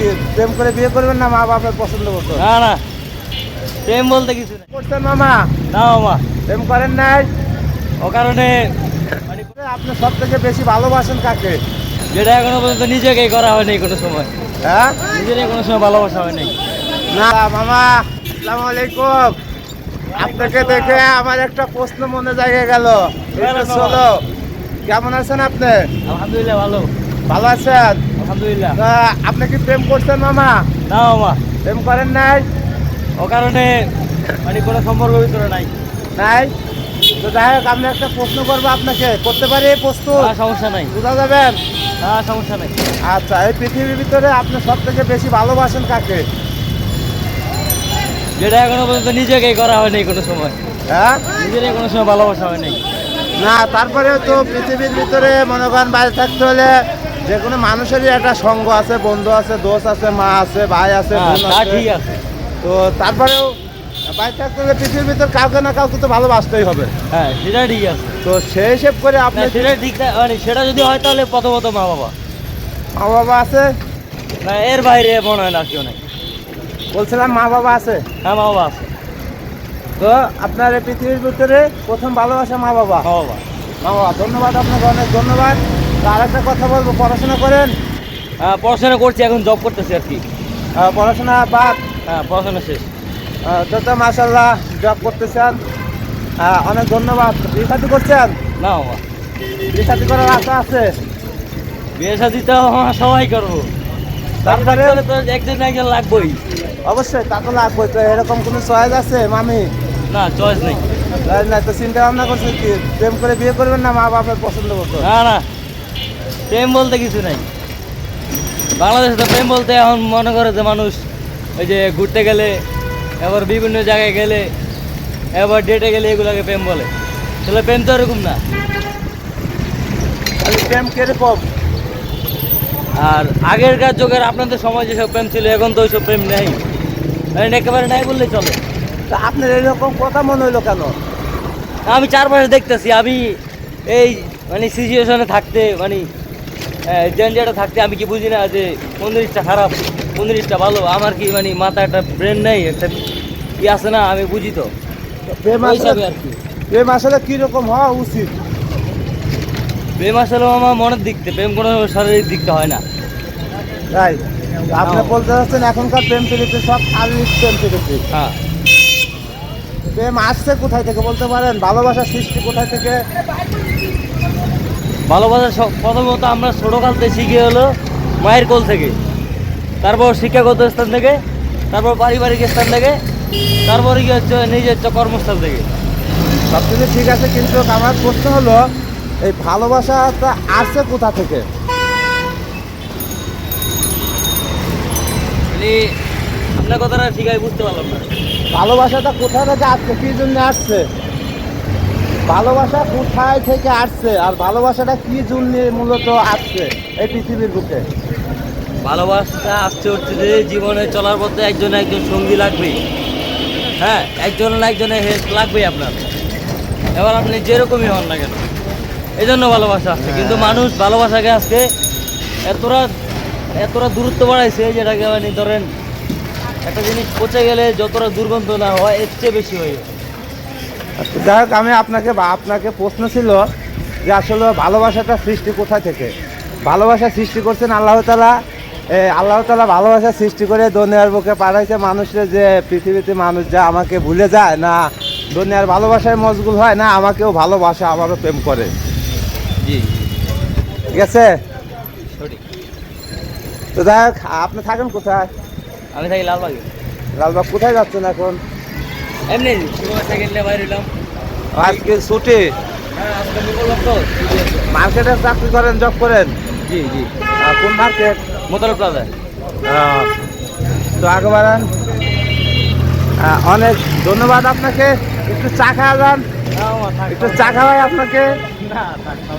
কি প্রেম করে বিয়ে করবেন না মা বাপের পছন্দ মতো? না না। প্রেম বলতে কিছু করছেন মামা? না মামা। প্রেম করেন নাই? ও কারণে মানে আপনি সব থেকে বেশি ভালোবাসেন কাকে? যেটা এখনও পর্যন্ত নিজেকেই করা হয়নি কোনো সময়। হ্যাঁ? নিজেরই কোনো সময় ভালোবাসা হয়নি। না মামা আসসালামু আলাইকুম। আপনাকে দেখে আমার একটা প্রশ্ন মনে জাগে গেল। চলো কেমন আছেন আপনি? আলহামদুলিল্লাহ ভালো। ভালো আছেন? আলহামদুলিল্লাহ। আপনি কি প্রেম করছেন মামা? না মামা। প্রেম করেন নাই? ও কারণে মানে কোনো সম্পর্ক ভিতরে নাই। নাই? তো যাই হোক আমি একটা প্রশ্ন করব আপনাকে। করতে পারি প্রস্তুত? না সমস্যা নাই। বুঝা যাবেন? না সমস্যা নাই। আচ্ছা এই পৃথিবীর ভিতরে আপনি সব থেকে বেশি ভালোবাসেন কাকে? যেটা এখনও পর্যন্ত নিজেকেই করা হয়নি কোনো সময়। হ্যাঁ? নিজেরই কোনো সময় ভালোবাসা হয়নি। না তারপরেও তো পৃথিবীর ভিতরে মনে করেন বাইরে থাকতে হলে যে কোনো মানুষেরই একটা সঙ্গ আছে বন্ধু আছে দোষ আছে মা আছে ভাই আছে হ্যাঁ, তা আছে। ঠিক আছে। তো তারপরেও বাইরে থাকতে হলে পৃথিবীর ভিতর কাউকে না কাউকে তো ভালোবাসতেই হবে। হ্যাঁ সেটা ঠিক আছে। তো সেই হিসেব করে আপনি সেটা ঠিক মানে সেটা যদি হয় তাহলে প্রথমত মা বাবা। মা বাবা আছে? না এর বাইরে মনে হয় না কেউ নাই। বলছিলাম মা বাবা আছে? হ্যাঁ মা বাবা আছে। তো আপনার এই পৃথিবীর ভিতরে প্রথম ভালোবাসা মা বাবা মা বাবা মা বাবা ধন্যবাদ আপনাকে অনেক ধন্যবাদ। তো আরেকটা কথা বলব পড়াশোনা করেন? হ্যাঁ পড়াশোনা করছি এখন জব করতেছি আর কি। আহ, পড়াশোনা বাদ? হ্যাঁ পড়াশোনা শেষ। আহ, তো তো মাসাল্লাহ জব করতেছেন। অনেক ধন্যবাদ। বিয়ে শাদি করছেন? না বাবা। বিয়ে শাদি করার আশা আছে? বিয়ে শাদি তো সবাই করব। তারপরে? তো একজন একজন লাগবেই। অবশ্যই তা তো লাগবে তো এরকম কোনো চয়েস আছে মামি? না চয়েস নেই। না তো চিন্তা ভাবনা করছেন কি? প্রেম করে বিয়ে করবেন না মা বাপের পছন্দ মতো? না না। প্রেম বলতে কিছু নাই। বাংলাদেশে তো প্রেম বলতে এখন মনে করে যে মানুষ ওই যে ঘুরতে গেলে এবার বিভিন্ন জায়গায় গেলে এবার ডেটে গেলে এগুলোকে প্রেম বলে। তাহলে প্রেম তো এরকম না। প্রেম কীরকম? আর আগেরকার যুগের আপনাদের সময় যেসব প্রেম ছিল এখন তো ওইসব প্রেম নেই। এখন একেবারে নাই বললে চলে। তা আপনার এরকম কথা মনে হইল কেন? আমি চারপাশে দেখতেছি আমি এই মানে সিচুয়েশনে থাকতে মানে জেনজেটা থাকতে আমি কি বুঝি না যে কোন জিনিসটা খারাপ কোন জিনিসটা ভালো আমার কি মানে মাথা একটা ব্রেন নেই একটা ই আছে না আমি বুঝি তো। প্রেম আসলে আর কি। প্রেম আসলে কীরকম হওয়া উচিত? প্রেম আসলে আমার মনের দিক থেকে প্রেম কোনো শারীরিক দিকটা হয় না। তাই? আপনি। বলতে চাচ্ছেন এখনকার প্রেম প্রীতি সব শারীরিক প্রেম প্রীতি হ্যাঁ। প্রেম আসছে কোথায় থেকে বলতে পারেন? ভালোবাসার সৃষ্টি কোথায় থেকে? ভালোবাসা সব- প্রথমত আমরা ছোটোকাল থেকে শিখে হলো মায়ের কোল থেকে। তারপর শিক্ষাগত স্থান থেকে তারপর পারিবারিক স্থান থেকে তারপরে কি হচ্ছে নিজের হচ্ছে কর্মস্থল থেকে। সব কিছু ঠিক আছে কিন্তু আমার প্রশ্ন হলো এই ভালোবাসাটা আসছে কোথা থেকে? মানে আপনার কথাটা ঠিক আছে বুঝতে পারলাম না। ভালোবাসাটা কোথা থেকে আসছে কি জন্য আসছে? ভালোবাসা কোথায় থেকে আসছে? আর ভালোবাসাটা কি জন্য মূলত আসছে এই পৃথিবীর বুকে? ভালোবাসা আসছে হচ্ছে যে জীবনে চলার পথে একজন একজন সঙ্গী লাগবেই হ্যাঁ একজন না একজনের হেল্প লাগবেই আপনার। এবার আপনি যেরকমই হন না কেন এই জন্য ভালোবাসা আসছে। কিন্তু মানুষ ভালোবাসাকে আজকে এতটা এতটা দূরত্ব বাড়াইছে যেটাকে মানে ধরেন একটা জিনিস পচে গেলে যতটা দুর্গন্ধ না হয় এর চেয়ে বেশি হয়ে যায়। আচ্ছা, যাই হোক আমি আপনাকে বা আপনাকে প্রশ্ন ছিল যে আসলে ভালোবাসাটা সৃষ্টি কোথায় থেকে? ভালোবাসা সৃষ্টি করছেন আল্লাহ তালা আল্লাহ তালা ভালোবাসা সৃষ্টি করে দুনিয়ার বুকে পাঠাইছে মানুষের যে পৃথিবীতে মানুষ যা আমাকে ভুলে যায় না দুনিয়ার ভালোবাসায় মজগুল হয় না আমাকেও ভালোবাসা আমারও প্রেম করে। জি ঠিক আছে তো যাই হোক আপনি থাকেন কোথায়? আমি থাকি লালবাগে। লালবাগ কোথায় যাচ্ছেন এখন? এমনি সেকেন্ড বাইরে আজকে ছুটি? হ্যাঁ মার্কেটে চাকরি করেন জব করেন? জি জি। কোন মার্কেট? মোতাল প্লাজা তো আগে বাড়ান অনেক ধন্যবাদ আপনাকে। একটু চা খাওয়া যান। একটু চা খাওয়াই আপনাকে।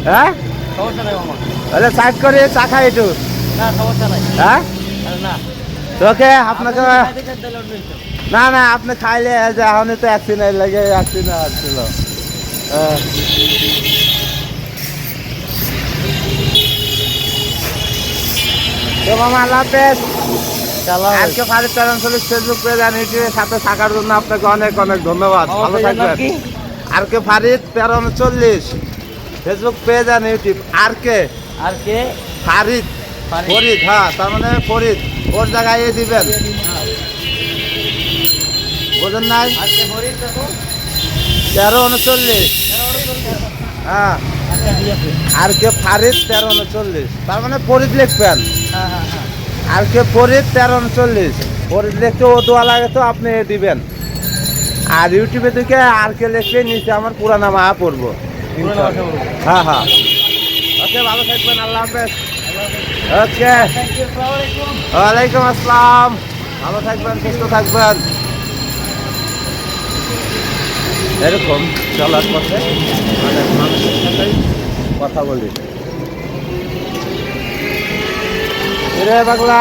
হ্যাঁ? তাহলে সাইড করে চা খাই একটু। হ্যাঁ? তোকে আপনাকে না না আপনি খাইলে যে এখন তো অ্যাক্সিডেন্ট লাগে অ্যাক্সিডেন্ট আসছিল হ্যাঁ। তো মামা আল্লাহ হাফেজ। চালাও আর কে ফারিদ তেরো উনচল্লিশ ফেসবুক পেজ আর ইউটিউবের সাথে থাকার জন্য আপনাকে অনেক অনেক ধন্যবাদ। ভালো থাকবেন। আর কে ফারিদ তেরো উনচল্লিশ। ফেসবুক পেজ আর ইউটিউব। আর কে? আর কে? ফারিদ ফারিদ। ফরিদ হ্যাঁ তার মানে ফরিদ। ওর জায়গায় দিবেন। বোঝেন নাই। দেখো তেরো উনচল্লিশ। হ্যাঁ। আর কে ফারিদ তেরো উনচল্লিশ। তার মানে ফরিদ লিখবেন। হ্যাঁ হ্যাঁ হ্যাঁ আর কে ফরিদ তেরো উনচল্লিশ। ফরিদ লিখতে ও দোয়া লাগে তো আপনি দিবেন। আর ইউটিউবে থেকে আর কে লিখলে নিচে আমার পুরানা মা পড়ব। পুরোনো ভাষা বলব। হ্যাঁ হ্যাঁ। ওকে ভালো থাকবেন আল্লাহ হাফেজ। ওকে। ওয়ালাইকুম আসসালাম। ভালো থাকবেন সুস্থ থাকবেন। এরকম চলার পথে অনেক মানুষের সাথে কথা বলি। রে পাগলা